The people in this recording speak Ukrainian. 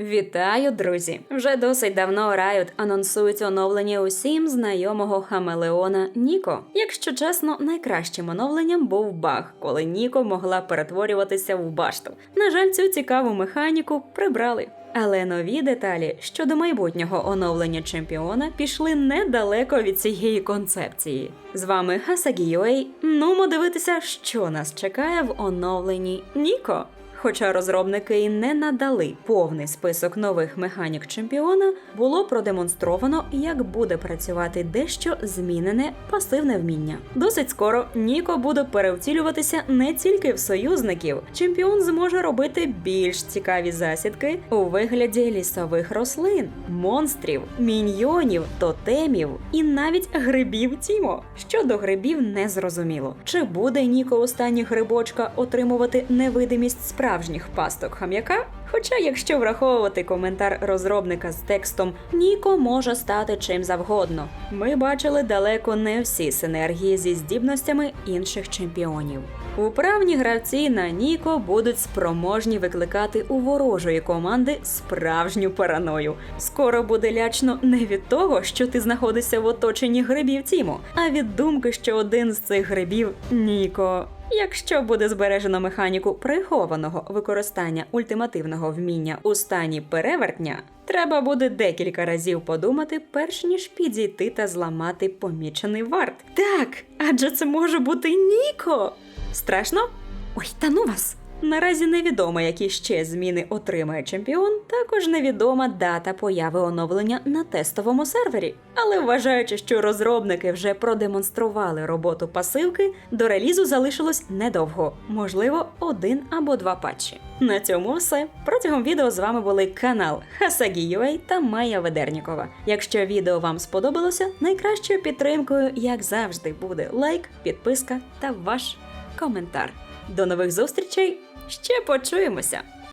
Вітаю, друзі! Вже досить давно Riot анонсують оновлення усім знайомого хамелеона Ніко. Якщо чесно, найкращим оновленням був баг, коли Ніко могла перетворюватися в башту. На жаль, цю цікаву механіку прибрали. Але нові деталі щодо майбутнього оновлення чемпіона пішли недалеко від цієї концепції. З вами Хасагі Нумо дивитися, що нас чекає в оновленні Ніко. Хоча розробники і не надали повний список нових механік чемпіона, було продемонстровано, як буде працювати дещо змінене пасивне вміння. Досить скоро Ніко буде перевтілюватися не тільки в союзників. Чемпіон зможе робити більш цікаві засідки у вигляді лісових рослин, монстрів, міньйонів, тотемів і навіть грибів Тімо. Щодо грибів, не зрозуміло, чи буде Ніко останні грибочка отримувати невидимість справжніх пасток хам'яка. Хоча, якщо враховувати коментар розробника з текстом Ніко може стати чим завгодно, ми бачили далеко не всі синергії зі здібностями інших чемпіонів. Управні гравці на Ніко будуть спроможні викликати у ворожої команди справжню параною. Скоро буде лячно не від того, що ти знаходишся в оточенні грибів Тімо, а від думки, що один з цих грибів Ніко. Якщо буде збережено механіку прихованого використання ультимативного вміння у стані перевертня, треба буде декілька разів подумати, перш ніж підійти та зламати помічений варт. Так, адже це може бути Ніко. Страшно? Ой, та ну вас! Наразі невідомо, які ще зміни отримає чемпіон. Також невідома дата появи оновлення на тестовому сервері. Але вважаючи, що розробники вже продемонстрували роботу пасивки, до релізу залишилось недовго, можливо, один або два патчі. На цьому все. Протягом відео з вами були канал Хасагі та Майя Ведернікова. Якщо відео вам сподобалося, найкращою підтримкою, як завжди, буде лайк, підписка та ваш коментар. До нових зустрічей! Ще почуємося!